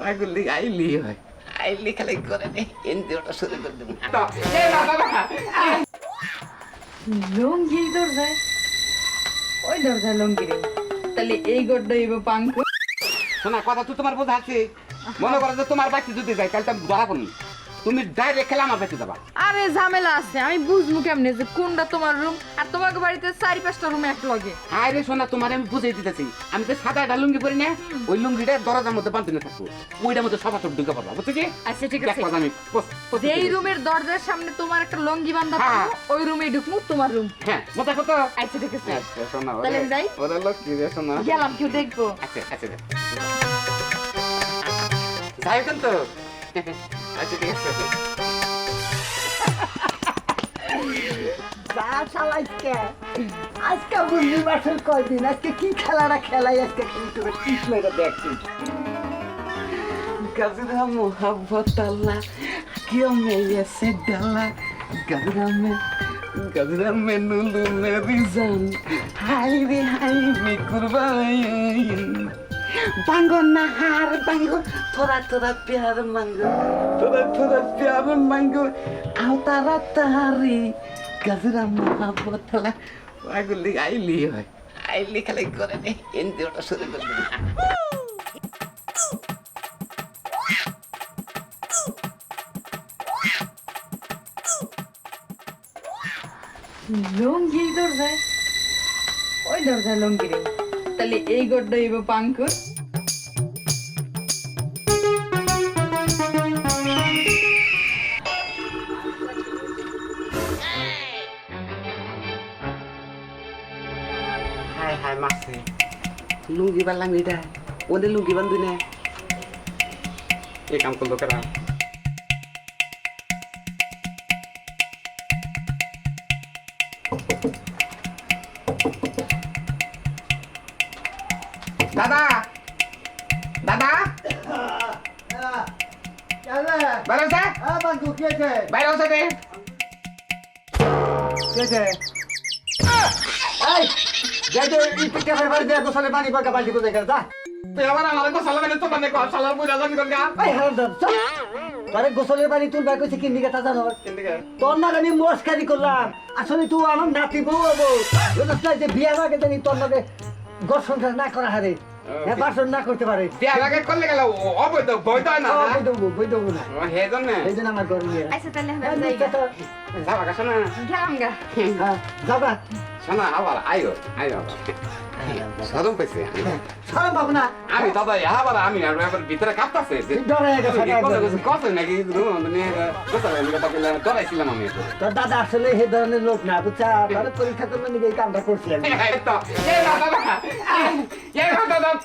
পাগলি আইলি হয়। আইলি খালি করে নে এনতে ওটা শুরু করে দেবো। লঙ্গি দরজায়? ওই দরজায় লঙ্গি রে? তাহলে এই গড্ডা এবার পাঙ্ক। শোনা কথা তো তোমার বোঝা আছে। মনে করো যে তোমার বাচ্চা যদি যায় তাহলে তো আমি ধরা পড়ি তুমি ডাইরেক্ট খেলে আমার বাচ্চা যাবা। আরে ঝামেলা আছে আমি বুঝব কেমনে যে কোনটা তোমার রুম আর তোমার বাড়িতে চারি পাঁচটা রুম এক লগে। আরে শোনা তোমার আমি বুঝাই দিতেছি। আমি তো সাদা একটা লুঙ্গি পরি না ওই লুঙ্গিটা দরজার মধ্যে বাঁধতে না থাকব। ওইটার মধ্যে সবার সব ঢুকে পড়বা বুঝছ? কি আচ্ছা ঠিক আছে। আমি যেই রুমের দরজার সামনে তোমার একটা লঙ্গি বান্ধা হ্যাঁ। ওই রুমে ঢুকমু তোমার রুম হ্যাঁ মজা কত আচ্ছা ঠিক আছে। আচ্ছা শোনা তাহলে যাই? ওরা লক্ষ্মী রে শোনা গেলাম কেউ দেখব। আচ্ছা আচ্ছা যাই কিন্তু আচ্ছা ঠিক আছে আজকে আজকে বুঝলি মাসের কয়দিন আজকে কি খেলাই আজকে কি দেখছি গজরা মোহাব্বত আল্লাহ কেউ মেয়ে সে ডালা গজরা মে গজরা মে নুলু হাই রে হাই মে Bango nahar bango tora tora pyar mango tora tora pyar mango autara tahari gazra mahabotla পাগলি আইলি হয় আইলি খালি করে নে হিন্দি ওটা শুরু করবে লঙ্গি দরজায় ওই দরজায় লঙ্গি রে তাহলে এই গড্ডা এবার পাঙ্কুর হায় হায়। মাসে লুঙ্গি বানলাম এটা ওদের লুঙ্গি বান্ধু না। এই কাম করল কেরা? দাদা! দাদা! বাইরে আছে বাইরে আছে কে আছে যাই তো এই পিঠা ফেরবার দিয়ে গোসলে পানি পাকা বালতি করে দেখা যা। তুই আবার আমাদের তো সালা মানে তো মানে কর সালা বুঝা কোন গা। এই হারামজাদা, চল। তারে গোসলের পানি তুলবার কইছে কিন দিকে তা জানো? কিন্দিকে? তোর নাকি আমি মস্কারি করলাম। আসলে তুই আমার নাতি বউ হব বুঝছ না যে বিয়ার আগে জানি তোর নাকি ঘর সংসার না করা হারে। হ্যাঁ বাসন না করতে পারে। বিয়া লাগে করলে গেল অবৈধ বৈধ না ও, বই দেবো বই দেবো না। এই জন্য। আমার ঘর আচ্ছা তাহলে আমি যাই যাবা কাছে না। গেলাম হ্যাঁ যাবা। শোনা আবার আইও আইও আবার সদম পেছে সরম পাবো না আমি দাদা আবার আমি আর ভিতরে কাঁপতাছে ডরে গেছে কত নাকি ডরাইছিলাম আমি একটু দাদা আসলে হে ধরনের লোক না বুঝছা তাহলে পরীক্ষা করলে নাকি এই কামটা করছিলাম এই তো, এই এই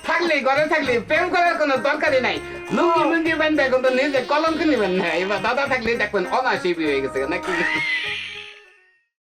থাকলে ঘরে থাকলে প্রেম করার কোনো দরকারই নাই লুঙ্গি মুঙ্গি বান্ধে কিন্তু নিজে কলঙ্ক নিবেন না এবার দাদা থাকলে দেখবেন অনায়াসই হয়ে গেছে নাকি